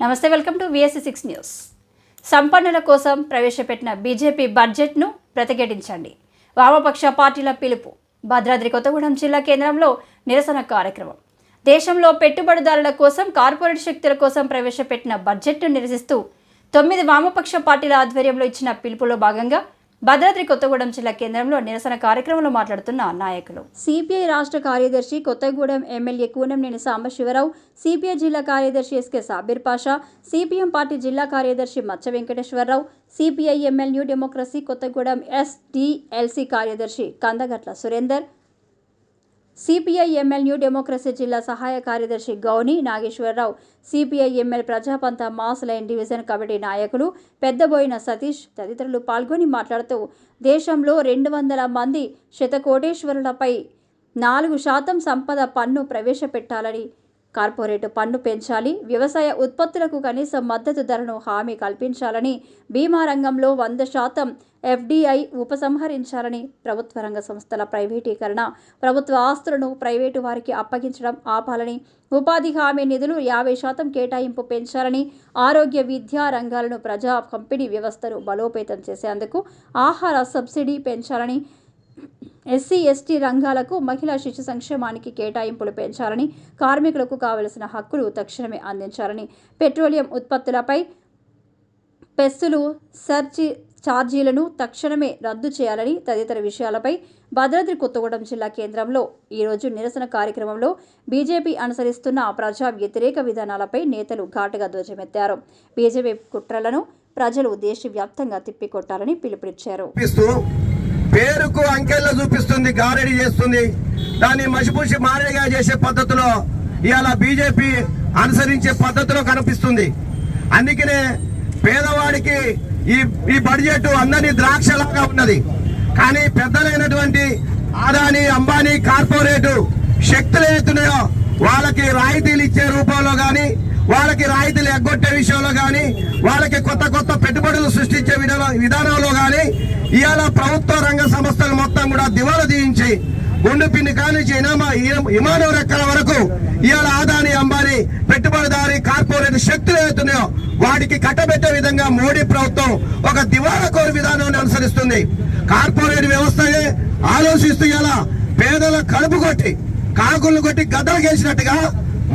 నమస్తే welcome to VSC six news సంపన్నుల కోసం ప్రవేశపెట్టిన బీజేపీ బడ్జెట్ను ప్రతిఘటించండి. వామపక్ష పార్టీల పిలుపు భద్రాద్రి కొత్తగూడెం జిల్లా కేంద్రంలో నిరసన కార్యక్రమం. దేశంలో పెట్టుబడిదారుల కోసం కార్పొరేట్ శక్తుల కోసం ప్రవేశపెట్టిన బడ్జెట్ను నిరసిస్తూ తొమ్మిది వామపక్ష పార్టీల ఆధ్వర్యంలో ఇచ్చిన పిలుపులో భాగంగా భద్రాద్రి కొత్తగూడెం జిల్లా కేంద్రంలో నిరసన కార్యక్రమంలో మాట్లాడుతున్న నాయకులు. సిపిఐ రాష్ట్ర కార్యదర్శి కొత్తగూడెం ఎమ్మెల్యే కూనంనేని సాంబశివరావు సిపిఐ జిల్లా కార్యదర్శి SK Sabir Pasha CPM party జిల్లా కార్యదర్శి Maccha Venkateswararao CPI ML New Democracy Kothagudem SDLC కార్యదర్శి Kandagatla Surender CPI ML New Democracy జిల్లా సహాయ కార్యదర్శి Gouni Nageswararao CPI ML Prajapantha mass line division committee నాయకులు పెద్దబోయిన సతీష్ తదితరులు పాల్గొని మాట్లాడుతూ దేశంలో రెండు వందల మంది శతకోటేశ్వరులపై నాలుగు శాతం సంపద పన్ను ప్రవేశపెట్టాలని కార్పొరేట్ పన్ను పెంచాలి వ్యవసాయ ఉత్పత్తులకు కనీస మద్దతు ధరను హామీ కల్పించాలని బీమా రంగంలో వంద శాతం ఎఫ్డీఐ ఉపసంహరించాలని ప్రభుత్వ రంగ సంస్థల ప్రైవేటీకరణ ప్రభుత్వ ఆస్తులను ప్రైవేటు వారికి అప్పగించడం ఆపాలని ఉపాధి హామీ నిధులు యాభై శాతం కేటాయింపు పెంచాలని ఆరోగ్య విద్యా రంగాలను ప్రజా పంపిణీ వ్యవస్థను బలోపేతం చేసేందుకు ఆహార సబ్సిడీ పెంచాలని ఎస్సీ ఎస్టీ రంగాలకు మహిళా శిశు సంక్షేమానికి కేటాయింపులు పెంచాలని కార్మికులకు కావలసిన హక్కులు తక్షణమే అందించాలని. పెట్రోలియం ఉత్పత్తులపై పెస్సులు సర్చి ఛార్జీలను తక్షణమే రద్దు చేయాలని తదితర విషయాలపై భద్రాద్రి కొత్తగూడెం జిల్లా కేంద్రంలో ఈరోజు నిరసన కార్యక్రమంలో బీజేపీ అనుసరిస్తున్న ప్రజా వ్యతిరేక విధానాలపై నేతలు ఘాటుగా ధ్వజమెత్తారు. బీజేపీ కుట్రలను ప్రజలు దేశవ్యాప్తంగా తిప్పికొట్టాలని పిలుపునిచ్చారు. పేరుకు అంకెల్లో చూపిస్తుంది గారడి చేస్తుంది. దాన్ని మసిపూసి మారేగా చేసే పద్ధతిలో ఇవాళ బీజేపీ అనుసరించే పద్ధతిలో కనిపిస్తుంది. అందుకనే పేదవాడికి ఈ ఈ బడ్జెట్ అందరినీ ద్రాక్షలాగా ఉన్నది. కానీ పెద్దలైనటువంటి ఆదాని అంబానీ కార్పొరేటు శక్తులు ఏతున్నాయో వాళ్ళకి రాయితీలు ఇచ్చే రూపంలో కానీ వాళ్ళకి రాయితీలు ఎగ్గొట్టే విషయంలో కానీ వాళ్ళకి కొత్త కొత్త పెట్టుబడులు సృష్టించే విధానంలో కానీ ఇవాళ ప్రభుత్వ రంగ సంస్థలు మొత్తం కూడా దివాలా తీయించి గుండెపిండి కానించి ఇనామా విమానం రెక్కల వరకు ఇవాళ ఆదాని అంబానీ పెట్టుబడిదారి కార్పొరేట్ శక్తులు ఏతున్నాయో వాటికి కట్టబెట్టే విధంగా మోడీ ప్రభుత్వం ఒక దివాలా కోరి విధానాన్ని అనుసరిస్తుంది. కార్పొరేట్ వ్యవస్థయే ఆలోచిస్తూ ఇలా పేదల కడుపు కొట్టి కాకులను కొట్టి గద్దలు గేసినట్టుగా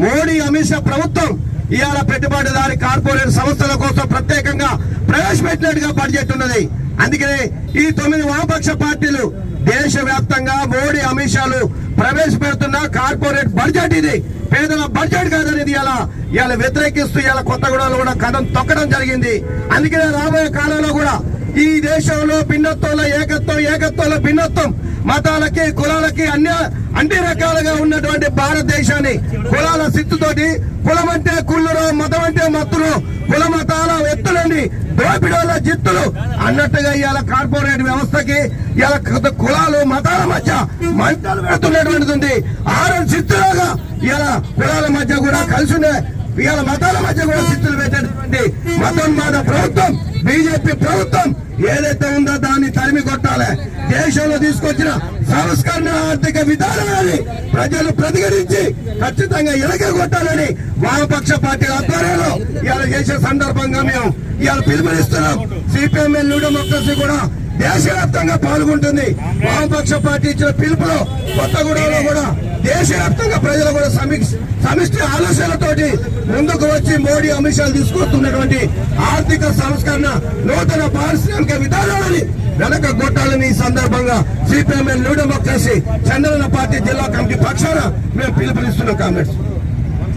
మోడీ అమిత్ షా ప్రభుత్వం ఇవాళ పెట్టుబడిదారి కార్పొరేట్ సంస్థల కోసం ప్రత్యేకంగా ప్రవేశపెట్టినట్టుగా బడ్జెట్ ఉన్నది. అందుకనే ఈ తొమ్మిది వామపక్ష పార్టీలు దేశవ్యాప్తంగా మోడీ అమిత్ షాలు ప్రవేశపెడుతున్న కార్పొరేట్ బడ్జెట్ ఇది. పేదల బడ్జెట్ కాదనేది ఇలా ఇలా వ్యతిరేకిస్తూ ఇలా కొత్తగూడలో కూడా కథం తొక్కడం జరిగింది. అందుకనే రాబోయే కాలంలో కూడా ఈ దేశంలో భిన్నత్వంలో ఏకత్వం ఏకత్వంలో భిన్నత్వం మతాలకి కులాలకి అన్ని అన్ని రకాలుగా ఉన్నటువంటి భారతదేశాన్ని కులాల సిత్తుతోటి కులం అంటే కుళ్ళురు మతం అంటే మత్తులు కుల మతాల ఎత్తులండి దోపిడోల జిత్తులు అన్నట్టుగా ఇవాళ కార్పొరేట్ వ్యవస్థకి ఇవాళ కులాలు మతాల మధ్య మంటలు పెడుతున్నటువంటిది ఉంది. ఆరు సిత్తులాగా ఇవాళ కులాల మధ్య కూడా కలిసి ఉండే ఇవాళ మతాల మధ్య కూడా చిత్తులు పెట్టేటువంటి మతోన్మాద ప్రభుత్వం బీజేపీ ప్రభుత్వం ఏదైతే ఉందో దాన్ని తరిమి కొట్టాలి. దేశంలో తీసుకొచ్చిన సంస్కరణ ఆర్థిక విధానాన్ని ప్రజలు ప్రతిఘటించి ఖచ్చితంగా ఇలాగే కొట్టాలని వామపక్ష పార్టీల ఆధ్వర్యంలో ఇవాళ చేసే సందర్భంగా మేము ఇవాళ పిలుపునిస్తున్నాం. సిపిఎంఎల్ డెమోక్రసీ కూడా దేశవ్యాప్తంగా పాల్గొంటుంది. వామపక్ష పార్టీ ఇచ్చిన పిలుపులో కొత్తగూడలో కూడా దేశవ్యాప్తంగా ప్రజలు కూడా సమీక్ష సమిష్టి ఆలోచనలతోటి ముందుకు వచ్చి మోడీ అమిత్ షాలు తీసుకొస్తున్నటువంటి ఆర్థిక సంస్కరణ నూతన పారిశ్రామిక విధానాలని వెనక కొట్టాలని ఈ సందర్భంగా CPI ML New Democracy Chandranna party జిల్లా కమిటీ పక్షాన మేము పిలుపునిస్తున్నాం కామెంట్స్.